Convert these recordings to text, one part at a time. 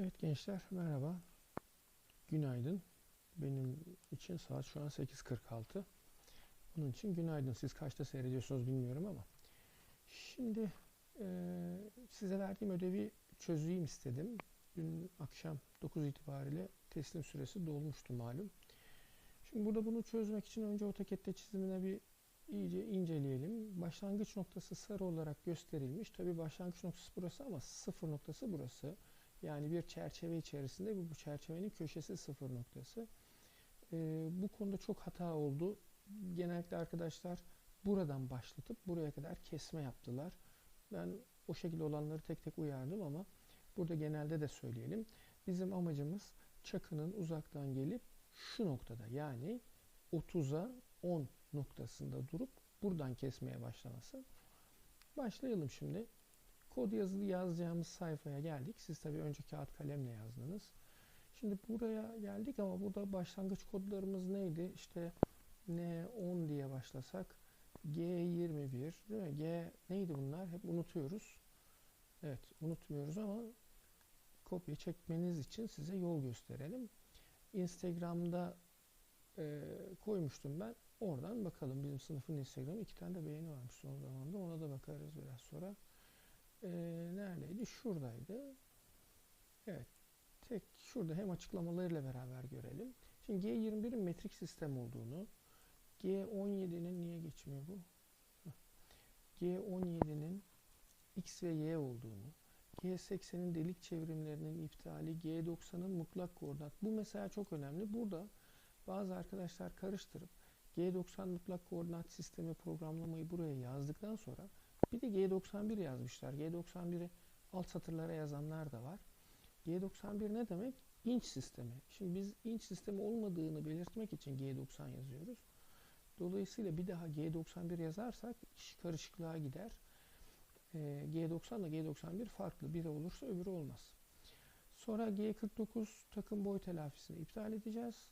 Evet gençler merhaba. Günaydın. Benim için saat şu an 8.46. Onun için günaydın. Siz kaçta seyrediyorsunuz bilmiyorum ama. Şimdi e, size verdiğim ödevi çözeyim istedim. Dün akşam 9 itibariyle teslim süresi dolmuştu malum. Şimdi burada bunu çözmek için önce AutoCAD'de çizimine bir iyice inceleyelim. Başlangıç noktası sarı olarak gösterilmiş. Tabi başlangıç noktası burası ama sıfır noktası burası. Yani bir çerçeve içerisinde bu çerçevenin köşesi sıfır noktası. Ee, bu konuda çok hata oldu. Genellikle arkadaşlar buradan başlatıp buraya kadar kesme yaptılar. Ben o şekilde olanları tek tek uyardım ama burada genelde de söyleyelim. Bizim amacımız çakının uzaktan gelip şu noktada yani 30'a 10 noktasında durup buradan kesmeye başlaması. Başlayalım şimdi. Kod yazılı yazacağımız sayfaya geldik. Siz tabii önce kağıt kalemle yazdınız. Şimdi buraya geldik ama burada başlangıç kodlarımız neydi? İşte N10 diye başlasak G21 değil mi? G neydi bunlar? Hep unutuyoruz. Evet unutmuyoruz ama kopya çekmeniz için size yol gösterelim. Instagram'da e, koymuştum ben. Oradan bakalım bizim sınıfın Instagram'ı iki tane de beğeni varmış son zamanda. Ona da bakarız biraz sonra. E, neredeydi? Şuradaydı. Evet. Tek şurada hem açıklamalarıyla beraber görelim. Şimdi G21'in metrik sistem olduğunu, G17'nin niye geçmiyor bu? G17'nin X ve Y olduğunu, G80'in delik çevrimlerinin iptali, G90'ın mutlak koordinat. Bu mesela çok önemli. Burada bazı arkadaşlar karıştırıp G90 mutlak koordinat sistemi programlamayı buraya yazdıktan sonra bir de G91 yazmışlar. G91'i alt satırlara yazanlar da var. G91 ne demek? İnç sistemi. Şimdi biz inç sistemi olmadığını belirtmek için G90 yazıyoruz. Dolayısıyla bir daha G91 yazarsak iş karışıklığa gider. Ee, G90 ile G91 farklı. Biri olursa öbürü olmaz. Sonra G49 takım boy telafisini iptal edeceğiz.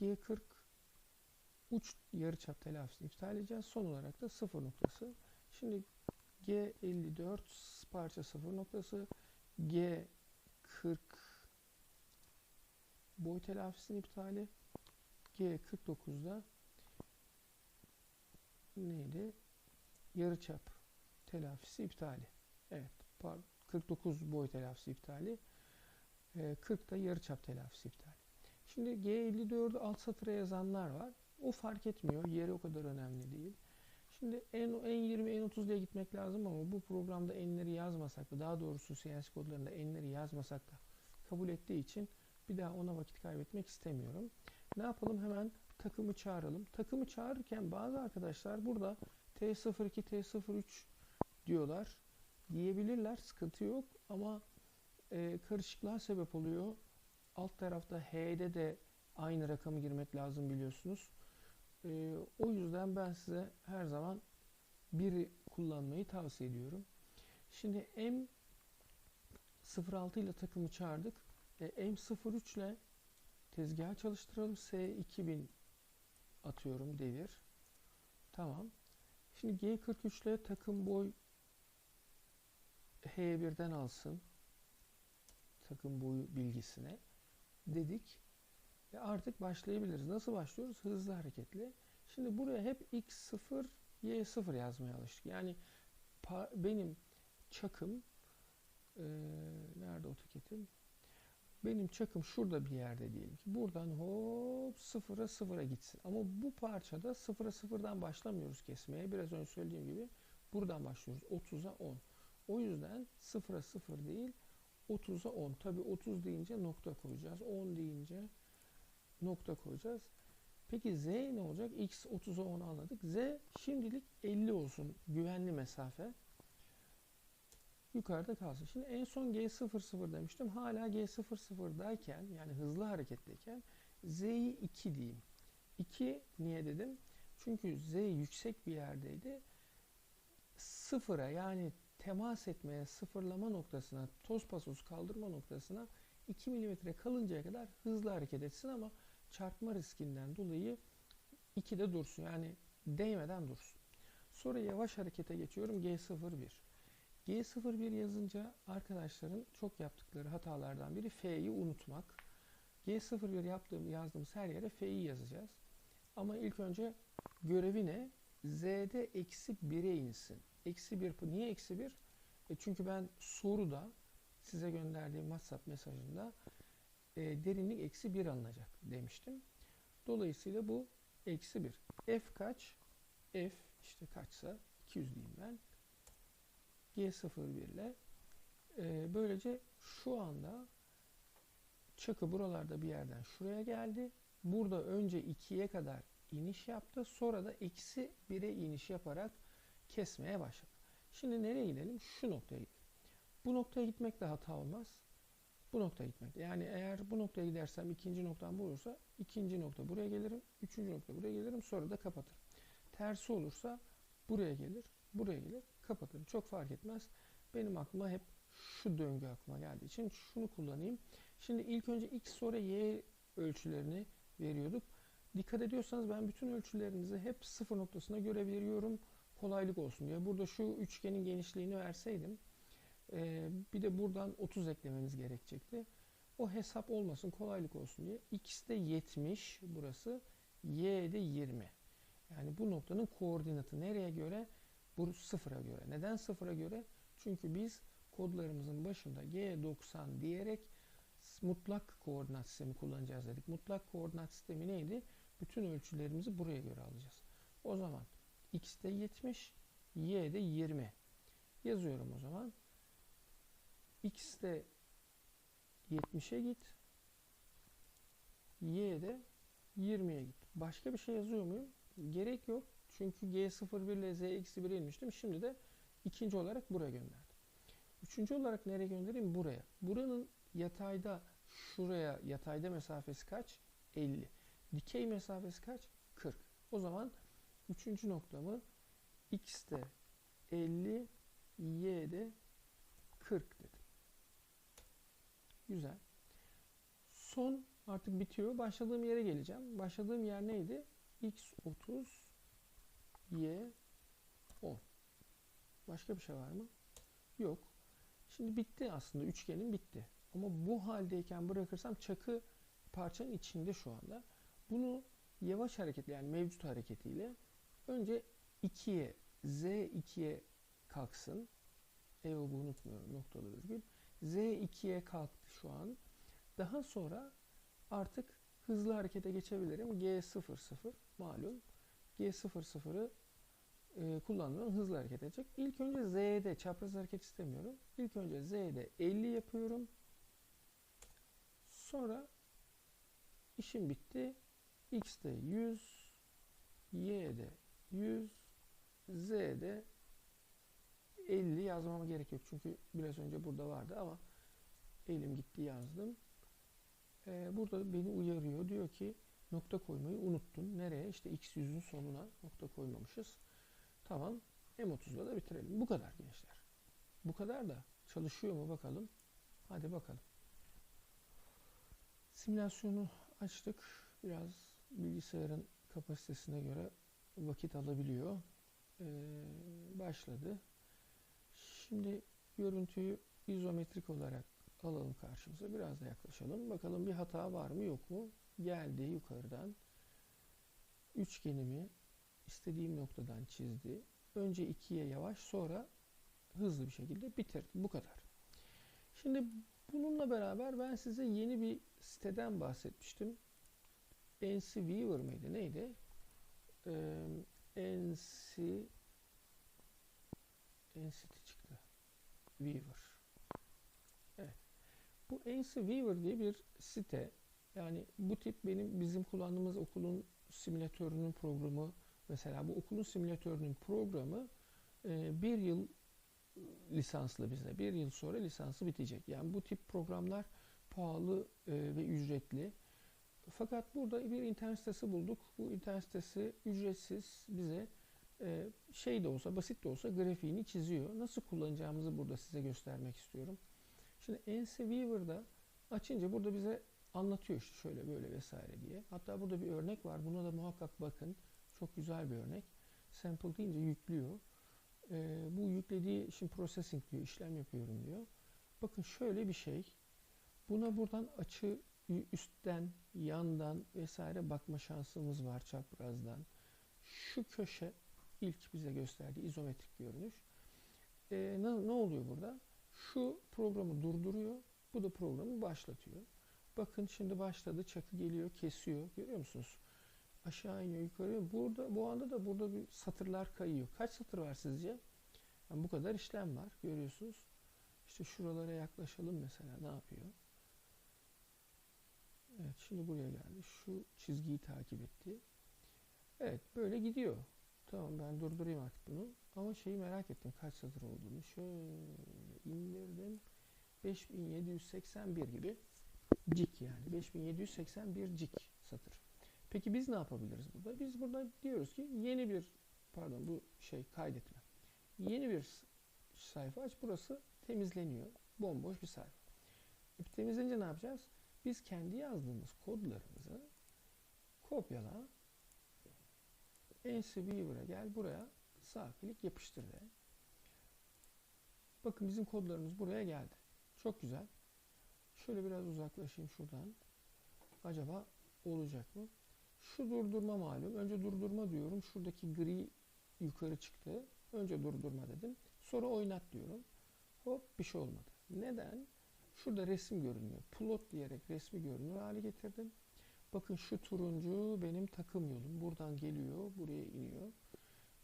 G40 uç yarıçap telafisini iptal edeceğiz. Son olarak da sıfır noktası. Şimdi G54 parça sıfır noktası. G40 boy telafisinin iptali. G49'da neydi? Yarıçap telafisi iptali. Evet. 49 boy telafisi iptali. 40 da yarıçap telafisi iptali. Şimdi G54'ü alt satıra yazanlar var. O fark etmiyor. Yeri o kadar önemli değil. Şimdi en, en 20, en 30 diye gitmek lazım ama bu programda enleri yazmasak da daha doğrusu CNC kodlarında enleri yazmasak da kabul ettiği için bir daha ona vakit kaybetmek istemiyorum. Ne yapalım? Hemen takımı çağıralım. Takımı çağırırken bazı arkadaşlar burada T02, T03 diyorlar. Diyebilirler. Sıkıntı yok ama e, karışıklığa sebep oluyor. Alt tarafta H'de de aynı rakamı girmek lazım biliyorsunuz. E, o yüzden ben size her zaman biri kullanmayı tavsiye ediyorum. Şimdi M06 ile takımı çağırdık. E, M03 ile tezgahı çalıştıralım. S2000 atıyorum devir. Tamam. Şimdi G43 ile takım boy H1'den alsın. Takım boyu bilgisine dedik. Ve artık başlayabiliriz. Nasıl başlıyoruz? Hızlı hareketli. Şimdi buraya hep X0, Y0 yazmaya alıştık. Yani benim çakım e, nerede otoketim? Benim çakım şurada bir yerde diyelim ki. Buradan hop sıfıra sıfıra gitsin. Ama bu parçada sıfıra sıfırdan başlamıyoruz kesmeye. Biraz önce söylediğim gibi buradan başlıyoruz. 30'a 10. O yüzden sıfıra sıfır değil 30'a 10. Tabi 30 deyince nokta koyacağız. 10 deyince nokta koyacağız. Peki Z ne olacak? X 30'a 10 anladık. Z şimdilik 50 olsun. Güvenli mesafe. Yukarıda kalsın. Şimdi en son G00 demiştim. Hala G00'dayken yani hızlı hareketteyken Z'yi 2 diyeyim. 2 niye dedim? Çünkü Z yüksek bir yerdeydi. Sıfıra yani temas etmeye, sıfırlama noktasına, toz pasos kaldırma noktasına 2 mm kalıncaya kadar hızlı hareket etsin ama çarpma riskinden dolayı 2'de dursun. Yani değmeden dursun. Sonra yavaş harekete geçiyorum. G01. G01 yazınca arkadaşların çok yaptıkları hatalardan biri F'yi unutmak. G01 yaptığım, yazdığımız her yere F'yi yazacağız. Ama ilk önce görevi ne? Z'de eksi 1'e insin. Eksi 1, niye eksi 1? E çünkü ben soruda size gönderdiğim WhatsApp mesajında e, derinlik eksi 1 alınacak demiştim. Dolayısıyla bu eksi 1. F kaç? F işte kaçsa 200 diyeyim ben. G01 ile e, böylece şu anda çakı buralarda bir yerden şuraya geldi. Burada önce 2'ye kadar iniş yaptı. Sonra da eksi 1'e iniş yaparak kesmeye başladı. Şimdi nereye gidelim? Şu noktaya gidelim. Bu noktaya gitmek de hata olmaz. Bu noktaya gitmek. Yani eğer bu noktaya gidersem ikinci noktam bu olursa ikinci nokta buraya gelirim. Üçüncü nokta buraya gelirim. Sonra da kapatırım. Tersi olursa buraya gelir. Buraya gelir. Kapatırım. Çok fark etmez. Benim aklıma hep şu döngü aklıma geldiği için şunu kullanayım. Şimdi ilk önce x sonra y ölçülerini veriyorduk. Dikkat ediyorsanız ben bütün ölçülerinizi hep sıfır noktasına göre veriyorum. Kolaylık olsun diye. Burada şu üçgenin genişliğini verseydim e, bir de buradan 30 eklememiz gerekecekti. O hesap olmasın kolaylık olsun diye. X de 70 burası. Y de 20. Yani bu noktanın koordinatı nereye göre? Bu sıfıra göre. Neden sıfıra göre? Çünkü biz kodlarımızın başında G90 diyerek mutlak koordinat sistemi kullanacağız dedik. Mutlak koordinat sistemi neydi? Bütün ölçülerimizi buraya göre alacağız. O zaman x de 70, y de 20. Yazıyorum o zaman. X de 70'e git. y de 20'ye git. Başka bir şey yazıyor muyum? Gerek yok. Çünkü G01 ile Z-1'e inmiştim. Şimdi de ikinci olarak buraya gönderdim. Üçüncü olarak nereye göndereyim? Buraya. Buranın yatayda şuraya yatayda mesafesi kaç? 50. Dikey mesafesi kaç? 40. O zaman üçüncü noktamı x'te 50, y'de 40 dedim. Güzel. Son artık bitiyor. Başladığım yere geleceğim. Başladığım yer neydi? x 30, y 10. Başka bir şey var mı? Yok. Şimdi bitti aslında. Üçgenim bitti. Ama bu haldeyken bırakırsam çakı parçanın içinde şu anda. Bunu yavaş hareketle yani mevcut hareketiyle önce 2'ye z 2'ye kalksın. E o bu unutmuyorum noktalı virgül. Z 2'ye kalktı şu an. Daha sonra artık hızlı harekete geçebilirim. G00 malum. G00'ı e, kullandığım hızlı hareket edecek. İlk önce Z'de çapraz hareket istemiyorum. İlk önce Z'de 50 yapıyorum. Sonra işim bitti. X'de 100, Y'de 100, Z'de 50 yazmama gerek yok. Çünkü biraz önce burada vardı ama elim gitti yazdım. Ee, burada beni uyarıyor. Diyor ki nokta koymayı unuttun. Nereye? İşte x yüzün sonuna nokta koymamışız. Tamam. M30'la da bitirelim. Bu kadar gençler. Bu kadar da çalışıyor mu bakalım. Hadi bakalım. Simülasyonu açtık. Biraz bilgisayarın kapasitesine göre vakit alabiliyor. Ee, başladı. Şimdi görüntüyü izometrik olarak alalım karşımıza. Biraz da yaklaşalım. Bakalım bir hata var mı yok mu? Geldi yukarıdan. Üçgenimi istediğim noktadan çizdi. Önce ikiye yavaş sonra hızlı bir şekilde bitirdi. Bu kadar. Şimdi bununla beraber ben size yeni bir siteden bahsetmiştim. NC Weaver mıydı? Neydi? Ee, NC NCT çıktı. Weaver. Bu NC Weaver diye bir site. Yani bu tip benim bizim kullandığımız okulun simülatörünün programı mesela bu okulun simülatörünün programı e, bir yıl lisanslı bize. Bir yıl sonra lisansı bitecek. Yani bu tip programlar pahalı e, ve ücretli. Fakat burada bir internet sitesi bulduk. Bu internet sitesi ücretsiz bize e, şey de olsa, basit de olsa grafiğini çiziyor. Nasıl kullanacağımızı burada size göstermek istiyorum. Şimdi NC Weaver'da açınca burada bize anlatıyor işte şöyle böyle vesaire diye. Hatta burada bir örnek var. Buna da muhakkak bakın. Çok güzel bir örnek. Sample deyince yüklüyor. Ee, bu yüklediği şimdi processing diyor, işlem yapıyorum diyor. Bakın şöyle bir şey. Buna buradan açı üstten, yandan vesaire bakma şansımız var çaprazdan. Şu köşe ilk bize gösterdiği izometrik görünüş. Ee, ne, ne oluyor burada? Şu programı durduruyor. Bu da programı başlatıyor. Bakın şimdi başladı. Çakı geliyor, kesiyor. Görüyor musunuz? Aşağı iniyor, yukarı. Burada bu anda da burada bir satırlar kayıyor. Kaç satır var sizce? Yani bu kadar işlem var. Görüyorsunuz. İşte şuralara yaklaşalım mesela. Ne yapıyor? Evet, şimdi buraya geldi. Şu çizgiyi takip etti. Evet, böyle gidiyor. Tamam ben durdurayım artık bunu. Ama şeyi merak ettim kaç satır olduğunu. Şöyle indirdim. 5781 gibi cik yani. 5781 cik satır. Peki biz ne yapabiliriz burada? Biz burada diyoruz ki yeni bir pardon bu şey kaydetme. Yeni bir sayfa aç. Burası temizleniyor. Bomboş bir sayfa. E, temizlenince ne yapacağız? Biz kendi yazdığımız kodlarımızı kopyala NCB'ye gel buraya sağ klik yapıştır de. Bakın bizim kodlarımız buraya geldi. Çok güzel. Şöyle biraz uzaklaşayım şuradan. Acaba olacak mı? Şu durdurma malum. Önce durdurma diyorum. Şuradaki gri yukarı çıktı. Önce durdurma dedim. Sonra oynat diyorum. Hop bir şey olmadı. Neden? Şurada resim görünüyor. Plot diyerek resmi görünür hale getirdim. Bakın şu turuncu benim takım yolum. Buradan geliyor, buraya iniyor.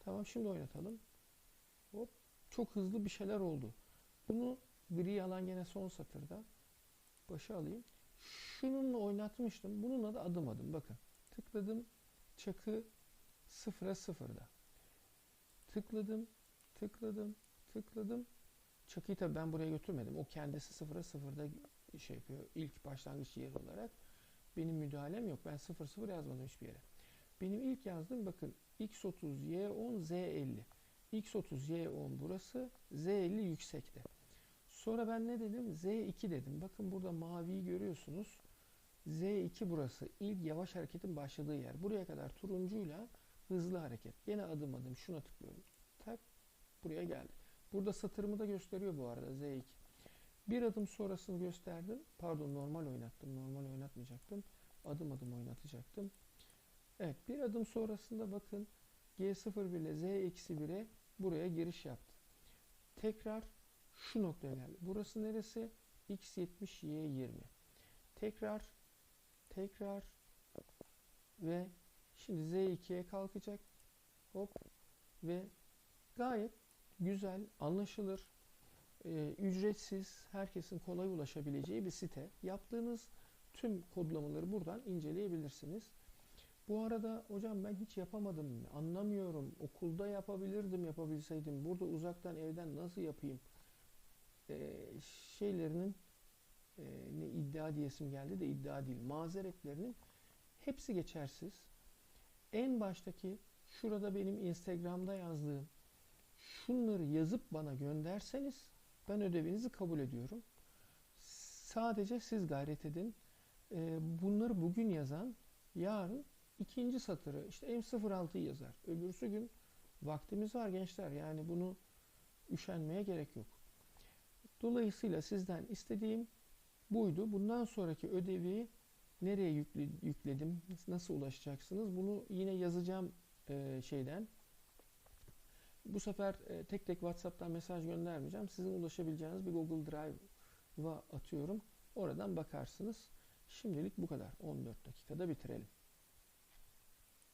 Tamam şimdi oynatalım. Hop çok hızlı bir şeyler oldu. Bunu gri alan gene son satırda. Başa alayım. Şununla oynatmıştım. Bununla da adım adım. Bakın tıkladım. Çakı sıfıra sıfırda. Tıkladım. Tıkladım. Tıkladım. Çakıyı tabii ben buraya götürmedim. O kendisi sıfıra sıfırda şey yapıyor. İlk başlangıç yeri olarak. Benim müdahalem yok. Ben sıfır sıfır yazmadım hiçbir yere. Benim ilk yazdığım bakın x30, y10, z50. x30, y10 burası. z50 yüksekte. Sonra ben ne dedim? z2 dedim. Bakın burada maviyi görüyorsunuz. z2 burası. İlk yavaş hareketin başladığı yer. Buraya kadar turuncuyla hızlı hareket. Yine adım adım şuna tıklıyorum. Tak buraya geldi. Burada satırımı da gösteriyor bu arada Z2. Bir adım sonrasını gösterdim. Pardon normal oynattım. Normal oynatmayacaktım. Adım adım oynatacaktım. Evet bir adım sonrasında bakın G01 ile Z-1'e buraya giriş yaptı. Tekrar şu noktaya geldi. Burası neresi? X70, Y20. Tekrar tekrar ve şimdi Z2'ye kalkacak. Hop ve gayet güzel, anlaşılır, e, ücretsiz, herkesin kolay ulaşabileceği bir site. Yaptığınız tüm kodlamaları buradan inceleyebilirsiniz. Bu arada hocam ben hiç yapamadım, anlamıyorum, okulda yapabilirdim yapabilseydim, burada uzaktan evden nasıl yapayım e, şeylerinin e, ne iddia diyesim geldi de iddia değil, mazeretlerinin hepsi geçersiz. En baştaki şurada benim Instagram'da yazdığım şunları yazıp bana gönderseniz ben ödevinizi kabul ediyorum. Sadece siz gayret edin. Ee, bunları bugün yazan yarın ikinci satırı işte M06'yı yazar. Öbürsü gün vaktimiz var gençler. Yani bunu üşenmeye gerek yok. Dolayısıyla sizden istediğim buydu. Bundan sonraki ödevi nereye yükledim, nasıl ulaşacaksınız? Bunu yine yazacağım e, şeyden, bu sefer e, tek tek WhatsApp'tan mesaj göndermeyeceğim. Sizin ulaşabileceğiniz bir Google Drive'a atıyorum. Oradan bakarsınız. Şimdilik bu kadar. 14 dakikada bitirelim.